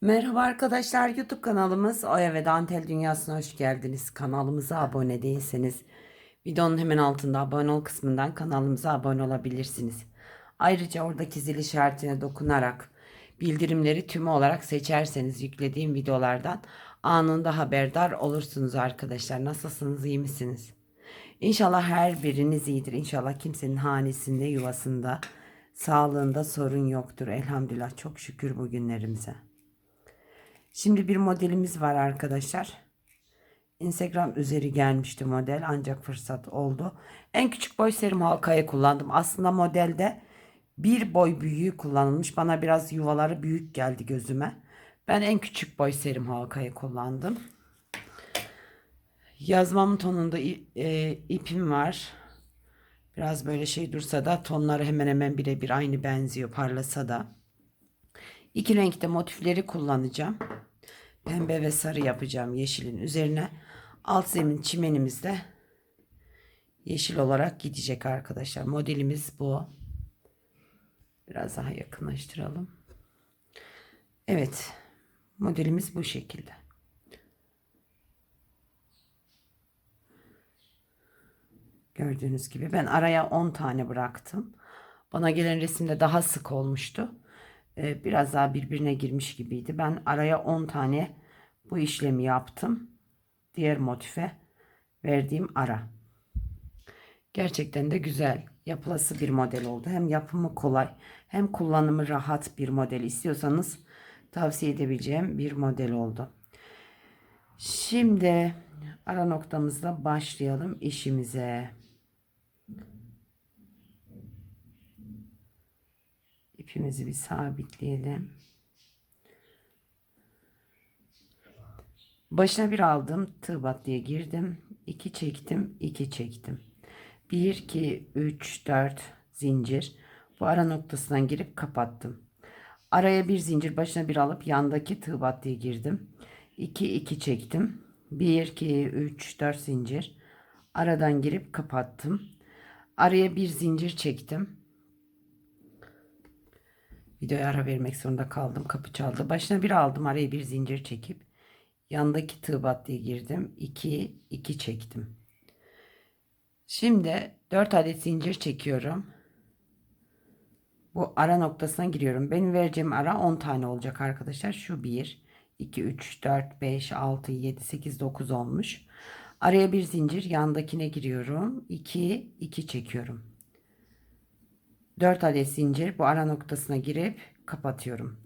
Merhaba arkadaşlar YouTube kanalımız Oya ve Dantel Dünyası'na hoş geldiniz. Kanalımıza abone değilseniz videonun hemen altında abone ol kısmından kanalımıza abone olabilirsiniz. Ayrıca oradaki zil işaretine dokunarak bildirimleri tümü olarak seçerseniz yüklediğim videolardan anında haberdar olursunuz arkadaşlar. Nasılsınız iyi misiniz? İnşallah her biriniz iyidir. İnşallah kimsenin hanesinde yuvasında sağlığında sorun yoktur. Elhamdülillah çok şükür bugünlerimize. Şimdi bir modelimiz var arkadaşlar. Instagram üzeri gelmişti model ancak fırsat oldu. En küçük boy serum halkayı kullandım. Aslında modelde bir boy büyüğü kullanılmış. Bana biraz yuvaları büyük geldi gözüme. Ben en küçük boy serum halkayı kullandım. Yazmam tonunda e, ipim var. Biraz böyle şey dursa da tonları hemen hemen birebir aynı benziyor parlasa da. İki renkte motifleri kullanacağım. Pembe ve sarı yapacağım yeşilin üzerine. Alt zemin çimenimiz de yeşil olarak gidecek arkadaşlar. Modelimiz bu. Biraz daha yakınlaştıralım. Evet. Modelimiz bu şekilde. Gördüğünüz gibi ben araya 10 tane bıraktım. Bana gelen resimde daha sık olmuştu. Ee, biraz daha birbirine girmiş gibiydi. Ben araya 10 tane bu işlemi yaptım. Diğer motife verdiğim ara. Gerçekten de güzel, yapılası bir model oldu. Hem yapımı kolay, hem kullanımı rahat bir model istiyorsanız tavsiye edebileceğim bir model oldu. Şimdi ara noktamızda başlayalım işimize. İpimizi bir sabitleyelim. Başına bir aldım. Tığ battıya girdim. 2 çektim. 2 çektim. 1, 2, 3, 4 zincir. Bu ara noktasından girip kapattım. Araya bir zincir başına bir alıp yandaki tığ battıya girdim. 2, 2 çektim. 1, 2, 3, 4 zincir. Aradan girip kapattım. Araya bir zincir çektim. Videoya ara vermek zorunda kaldım. Kapı çaldı. Başına bir aldım. Araya bir zincir çekip yandaki tığ battıya girdim. 2 2 çektim. Şimdi 4 adet zincir çekiyorum. Bu ara noktasına giriyorum. Benim vereceğim ara 10 tane olacak arkadaşlar. Şu 1 2 3 4 5 6 7 8 9 olmuş. Araya bir zincir yandakine giriyorum. 2 2 çekiyorum. 4 adet zincir bu ara noktasına girip kapatıyorum.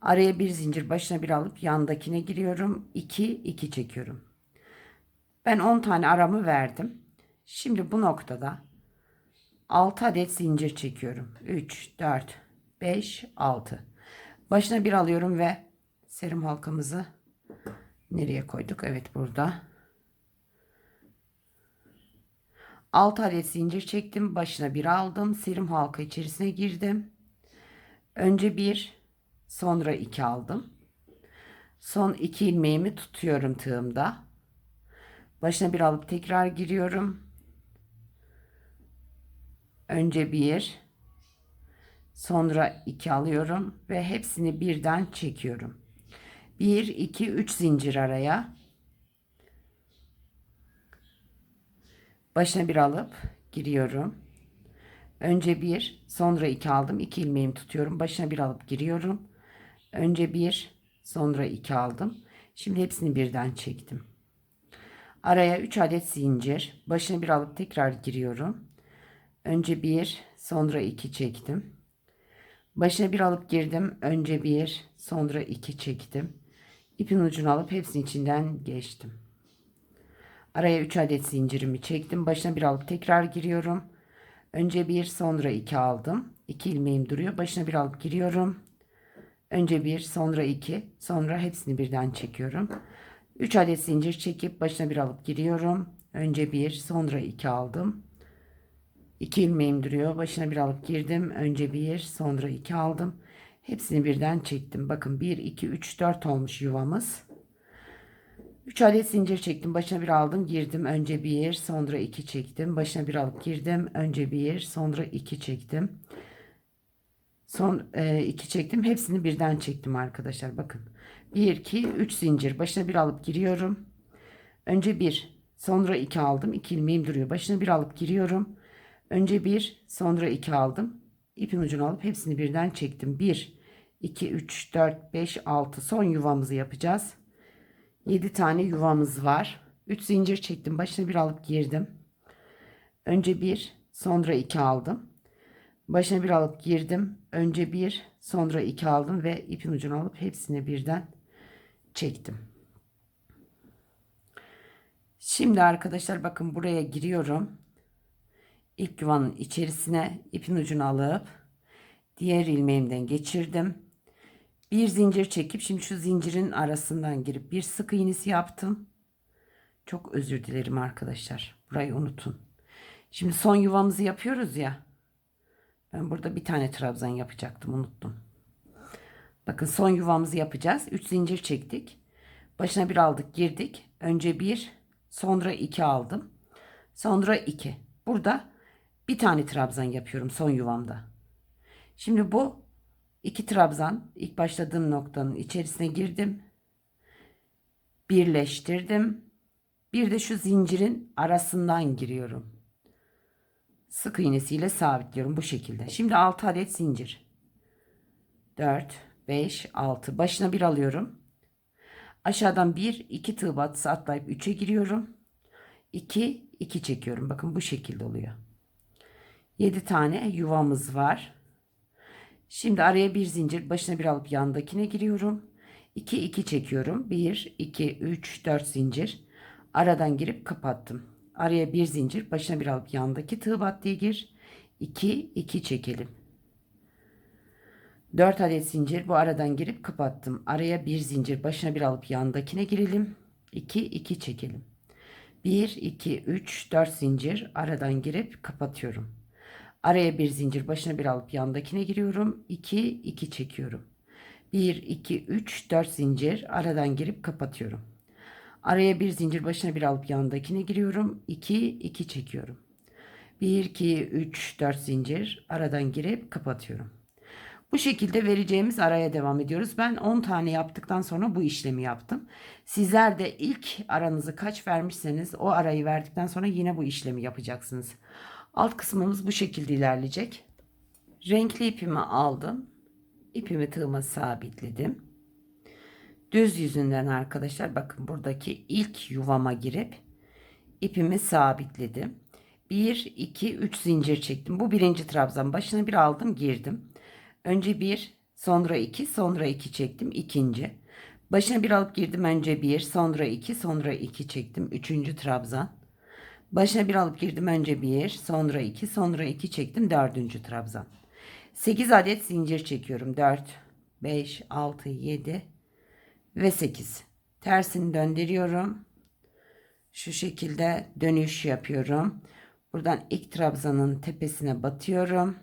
Araya bir zincir başına bir alıp yandakine giriyorum. 2 2 çekiyorum. Ben 10 tane aramı verdim. Şimdi bu noktada 6 adet zincir çekiyorum. 3 4 5 6. Başına bir alıyorum ve serum halkamızı nereye koyduk? Evet burada. 6 adet zincir çektim. Başına bir aldım. Serum halka içerisine girdim. Önce bir, sonra iki aldım. Son iki ilmeğimi tutuyorum tığımda. Başına bir alıp tekrar giriyorum. Önce bir, sonra iki alıyorum ve hepsini birden çekiyorum. 1 2 3 zincir araya. Başına bir alıp giriyorum. Önce bir, sonra iki aldım. iki ilmeğimi tutuyorum. Başına bir alıp giriyorum. Önce bir, sonra iki aldım. Şimdi hepsini birden çektim. Araya 3 adet zincir. Başına bir alıp tekrar giriyorum. Önce bir, sonra iki çektim. Başına bir alıp girdim. Önce bir, sonra iki çektim. İpin ucunu alıp hepsinin içinden geçtim. Araya 3 adet zincirimi çektim. Başına bir alıp tekrar giriyorum. Önce bir sonra iki aldım. 2 ilmeğim duruyor. Başına bir alıp giriyorum. Önce bir sonra iki sonra hepsini birden çekiyorum. 3 adet zincir çekip başına bir alıp giriyorum. Önce bir sonra iki aldım. 2 ilmeğim duruyor. Başına bir alıp girdim. Önce bir sonra iki aldım. Hepsini birden çektim. Bakın 1 2 3 4 olmuş yuvamız. 3 adet zincir çektim. Başına bir aldım. Girdim. Önce bir, sonra iki çektim. Başına bir alıp girdim. Önce bir, sonra iki çektim. Son 2 çektim. Hepsini birden çektim arkadaşlar. Bakın. 1, 2, 3 zincir. Başına bir alıp giriyorum. Önce 1, sonra 2 aldım. 2 ilmeğim duruyor. Başına bir alıp giriyorum. Önce 1, sonra 2 aldım. İpin ucunu alıp hepsini birden çektim. 1, 2, 3, 4, 5, 6. Son yuvamızı yapacağız. 7 tane yuvamız var. 3 zincir çektim. Başına bir alıp girdim. Önce 1, sonra 2 aldım. Başına bir alıp girdim. Önce 1, sonra 2 aldım ve ipin ucunu alıp hepsini birden çektim. Şimdi arkadaşlar bakın buraya giriyorum. İlk yuvanın içerisine ipin ucunu alıp diğer ilmeğimden geçirdim. Bir zincir çekip şimdi şu zincirin arasından girip bir sık iğnesi yaptım. Çok özür dilerim arkadaşlar. Burayı unutun. Şimdi son yuvamızı yapıyoruz ya. Ben burada bir tane trabzan yapacaktım unuttum. Bakın son yuvamızı yapacağız. 3 zincir çektik. Başına bir aldık girdik. Önce bir sonra iki aldım. Sonra iki. Burada bir tane trabzan yapıyorum son yuvamda. Şimdi bu iki trabzan ilk başladığım noktanın içerisine girdim. Birleştirdim. Bir de şu zincirin arasından giriyorum. Sık iğnesiyle sabitliyorum bu şekilde. Şimdi 6 adet zincir. 4, 5, 6. Başına bir alıyorum. Aşağıdan 1, 2 tığ batısı atlayıp 3'e giriyorum. 2, 2 çekiyorum. Bakın bu şekilde oluyor. 7 tane yuvamız var. Şimdi araya bir zincir başına bir alıp yandakine giriyorum. 2, 2 çekiyorum. 1, 2, 3, 4 zincir. Aradan girip kapattım. Araya bir zincir başına bir alıp yandaki tığ battıya gir. 2 2 çekelim. 4 adet zincir bu aradan girip kapattım. Araya bir zincir başına bir alıp yandakine girelim. 2 2 çekelim. 1 2 3 4 zincir aradan girip kapatıyorum. Araya bir zincir başına bir alıp yandakine giriyorum. 2 2 çekiyorum. 1 2 3 4 zincir aradan girip kapatıyorum. Araya bir zincir başına bir alıp yanındakine giriyorum. 2 2 çekiyorum. 1 2 3 4 zincir aradan girip kapatıyorum. Bu şekilde vereceğimiz araya devam ediyoruz. Ben 10 tane yaptıktan sonra bu işlemi yaptım. Sizler de ilk aranızı kaç vermişseniz o arayı verdikten sonra yine bu işlemi yapacaksınız. Alt kısmımız bu şekilde ilerleyecek. Renkli ipimi aldım. İpimi tığıma sabitledim. Düz yüzünden arkadaşlar bakın buradaki ilk yuvama girip ipimi sabitledim. 1 2 3 zincir çektim. Bu birinci trabzan başına bir aldım girdim. Önce 1 sonra 2 sonra 2 çektim. ikinci. Başına bir alıp girdim önce 1 sonra 2 sonra 2 çektim. Üçüncü trabzan. Başına bir alıp girdim önce 1 sonra 2 sonra 2 çektim. Dördüncü trabzan. 8 adet zincir çekiyorum. 4 5 6 7 ve 8. Tersini döndürüyorum. Şu şekilde dönüş yapıyorum. Buradan ilk trabzanın tepesine batıyorum.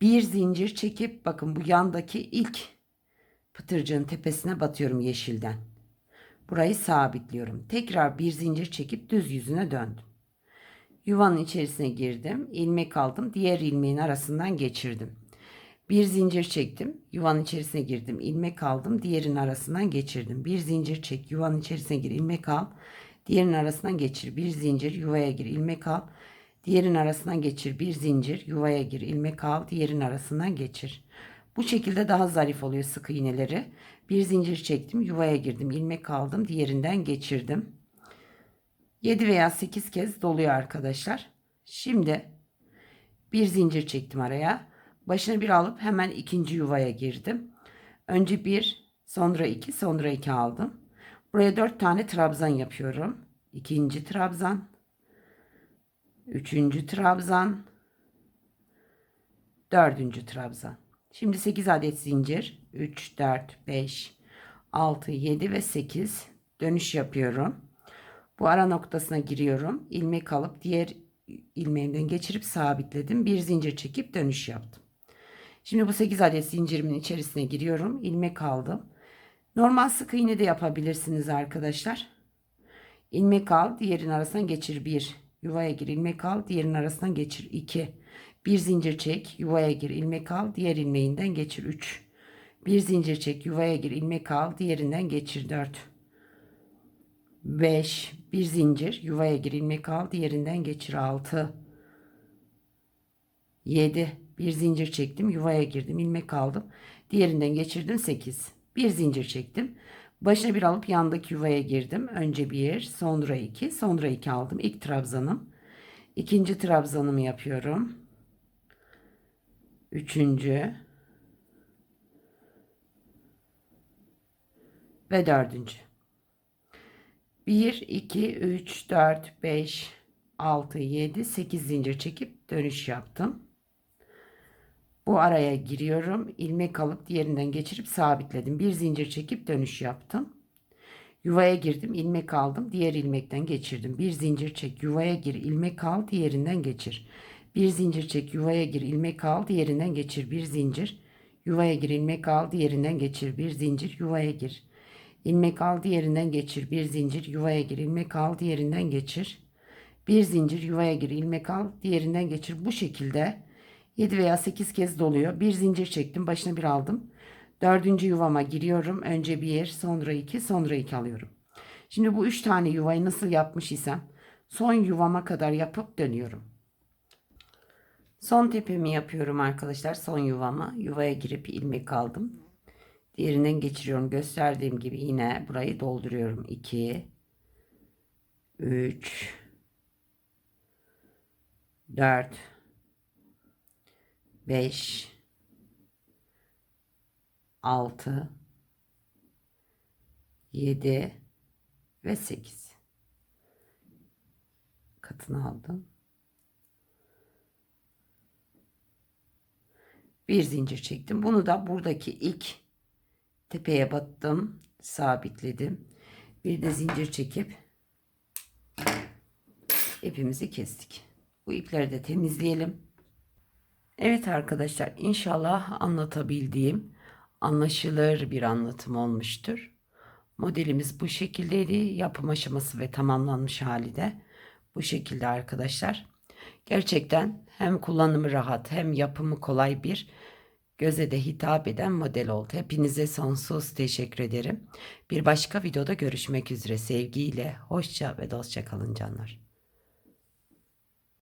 Bir zincir çekip bakın bu yandaki ilk pıtırcığın tepesine batıyorum yeşilden. Burayı sabitliyorum. Tekrar bir zincir çekip düz yüzüne döndüm. Yuvanın içerisine girdim. ilmek aldım. Diğer ilmeğin arasından geçirdim. Bir zincir çektim. Yuvanın içerisine girdim. ilmek aldım. Diğerinin arasından geçirdim. Bir zincir çek. Yuvanın içerisine gir. ilmek al. Diğerinin arasından geçir. Bir zincir. Yuvaya gir. ilmek al. Diğerinin arasından geçir. Bir zincir. Yuvaya gir. ilmek al. Diğerinin arasından geçir. Bu şekilde daha zarif oluyor sık iğneleri. Bir zincir çektim. Yuvaya girdim. ilmek aldım. Diğerinden geçirdim. 7 veya 8 kez doluyor arkadaşlar. Şimdi bir zincir çektim araya. Başını bir alıp hemen ikinci yuvaya girdim. Önce bir, sonra iki, sonra iki aldım. Buraya dört tane trabzan yapıyorum. İkinci trabzan. Üçüncü trabzan. Dördüncü trabzan. Şimdi 8 adet zincir. 3, 4, 5, 6, 7 ve 8 dönüş yapıyorum. Bu ara noktasına giriyorum. ilmek alıp diğer ilmeğimden geçirip sabitledim. Bir zincir çekip dönüş yaptım. Şimdi bu 8 adet zincirimin içerisine giriyorum. ilmek aldım. Normal sık iğne de yapabilirsiniz arkadaşlar. İlmek al, diğerin arasından geçir 1. Yuvaya gir, ilmek al, diğerinin arasından geçir 2. Bir zincir çek, yuvaya gir, ilmek al, diğer ilmeğinden geçir 3. Bir zincir çek, yuvaya gir, ilmek al, diğerinden geçir 4. 5. Bir zincir, yuvaya gir, ilmek al, diğerinden geçir 6. 7. Bir zincir çektim, yuvaya girdim, ilmek aldım. Diğerinden geçirdim 8. Bir zincir çektim. Başına bir alıp yandaki yuvaya girdim. Önce bir, sonra iki, sonra iki aldım. İlk trabzanım. İkinci trabzanımı yapıyorum. Üçüncü. Ve dördüncü. 1, 2, 3, 4, 5, 6, 7, 8 zincir çekip dönüş yaptım. Bu araya giriyorum. ilmek alıp diğerinden geçirip sabitledim. Bir zincir çekip dönüş yaptım. Yuvaya girdim, ilmek aldım, diğer ilmekten geçirdim. Bir zincir çek, yuvaya gir, ilmek al, diğerinden geçir. Bir zincir çek, yuvaya gir, ilmek al, diğerinden geçir. Bir zincir, yuvaya gir, ilmek al, diğerinden geçir. Bir zincir, yuvaya gir. ilmek al, diğerinden geçir. Bir zincir, yuvaya gir, ilmek al, diğerinden geçir. Bir zincir, yuvaya gir, ilmek al, diğerinden geçir. Bu şekilde 7 veya 8 kez doluyor. Bir zincir çektim, başına bir aldım. Dördüncü yuvama giriyorum. Önce bir, sonra iki, sonra iki alıyorum. Şimdi bu üç tane yuvayı nasıl yapmış isem son yuvama kadar yapıp dönüyorum. Son tepemi yapıyorum arkadaşlar. Son yuvama. Yuvaya girip ilmek aldım. Diğerinden geçiriyorum. Gösterdiğim gibi yine burayı dolduruyorum. 2 3 4 5 6 7 ve 8 katını aldım. Bir zincir çektim. Bunu da buradaki ilk tepeye battım, sabitledim. Bir de zincir çekip ipimizi kestik. Bu ipleri de temizleyelim. Evet arkadaşlar inşallah anlatabildiğim anlaşılır bir anlatım olmuştur. Modelimiz bu şekildeydi. Yapım aşaması ve tamamlanmış hali de bu şekilde arkadaşlar. Gerçekten hem kullanımı rahat hem yapımı kolay bir göze de hitap eden model oldu. Hepinize sonsuz teşekkür ederim. Bir başka videoda görüşmek üzere sevgiyle. Hoşça ve dostça kalın canlar.